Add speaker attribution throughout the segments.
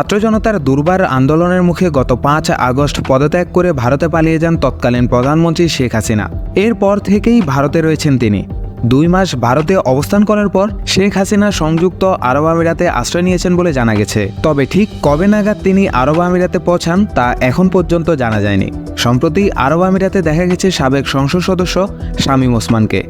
Speaker 1: ছাত্র জনতার দুর্বার আন্দোলনের মুখে গত পাঁচ আগস্ট পদত্যাগ করে ভারতে পালিয়ে যান তৎকালীন প্রধানমন্ত্রী শেখ হাসিনা। এরপর থেকেই ভারতে রয়েছেন তিনি। দুই মাস ভারতে অবস্থান করার পর শেখ হাসিনা সংযুক্ত আরব আমিরাতে আশ্রয় নিয়েছেন বলে জানা গেছে। তবে ঠিক কবে নাগাদ তিনি আরব আমিরাতে পৌঁছান তা এখন পর্যন্ত জানা যায়নি। সম্প্রতি আরব আমিরাতে দেখা গেছে সাবেক সংসদ সদস্য শামীম ওসমানকে।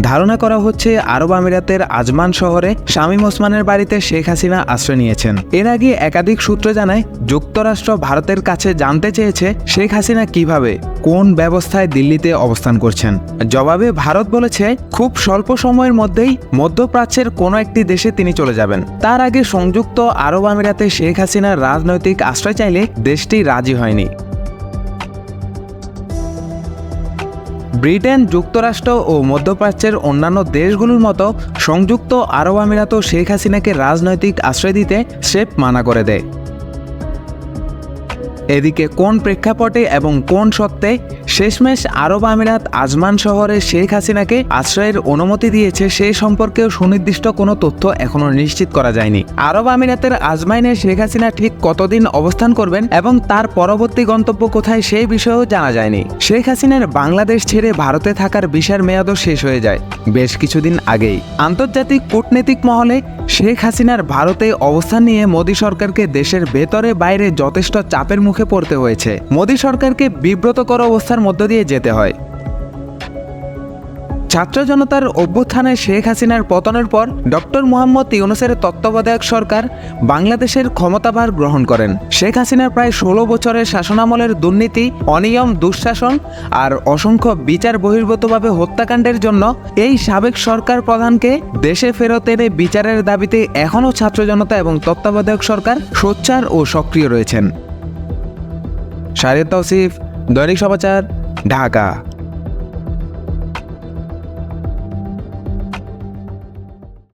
Speaker 1: ধারণা করা হচ্ছে আরব আমিরাতের আজমান শহরে শামীম ওসমানের বাড়িতে শেখ হাসিনা আশ্রয় নিয়েছেন। এর আগে একাধিক সূত্র জানায়, যুক্তরাষ্ট্র ভারতের কাছে জানতে চেয়েছে শেখ হাসিনা কীভাবে, কোন ব্যবস্থায় দিল্লিতে অবস্থান করছেন। জবাবে ভারত বলেছে, খুব স্বল্প সময়ের মধ্যেই মধ্যপ্রাচ্যের কোনো একটি দেশে তিনি চলে যাবেন। তার আগে সংযুক্ত আরব আমিরাতে শেখ হাসিনার রাজনৈতিক আশ্রয় চাইলে দেশটি রাজি হয়নি। ব্রিটেন, যুক্তরাষ্ট্র ও মধ্যপ্রাচ্যের অন্যান্য দেশগুলোর মতো সংযুক্ত আরব আমিরাতও শেখ হাসিনাকে রাজনৈতিক আশ্রয় দিতে সেপ মানা করে দেয়। এদিকে কোন প্রেক্ষাপটে এবং কোন সত্ত্বে শেষমেশ আরব আমিরাত আজমান শহরে শেখ হাসিনাকে আশ্রয়ের অনুমতি দিয়েছে, সে সম্পর্কেও সুনির্দিষ্ট কোনো তথ্য এখনও নিশ্চিত করা যায়নি। আরব আমিরাতের আজমাইনে শেখ হাসিনা ঠিক কতদিন অবস্থান করবেন এবং তার পরবর্তী গন্তব্য কোথায় সেই বিষয়েও জানা যায়নি। শেখ হাসিনার বাংলাদেশ ছেড়ে ভারতে থাকার বিশার মেয়াদও শেষ হয়ে যায়, বেশ কিছুদিন আগেই। আন্তর্জাতিক কূটনৈতিক মহলে শেখ হাসিনার ভারতে অবস্থান নিয়ে মোদী সরকারকে দেশের ভেতরে বাইরে যথেষ্ট চাপের মুখে পড়তে হয়েছে। মোদী সরকারকে বিব্রতকর অবস্থার মধ্য দিয়ে যেতে হয়। ছাত্র জনতার অভ্যুত্থানে শেখ হাসিনার পতনের পর ডক্টর মোহাম্মদ ইউনুসের তত্ত্বাবধায়ক সরকার বাংলাদেশের ক্ষমতাভার গ্রহণ করেন। শেখ হাসিনার প্রায় ষোলো বছরের শাসনামলের দুর্নীতি, অনিয়ম, দুঃশাসন আর অসংখ্য বিচার বহির্ভূতভাবে হত্যাকাণ্ডের জন্য এই সাবেক সরকার প্রধানকে দেশে ফেরত এনে বিচারের দাবিতে এখনও ছাত্র জনতা এবং তত্ত্বাবধায়ক সরকার সোচ্চার ও সক্রিয় রয়েছেন। শারিদ তৌসিফ, দৈনিক সমাচার, ঢাকা।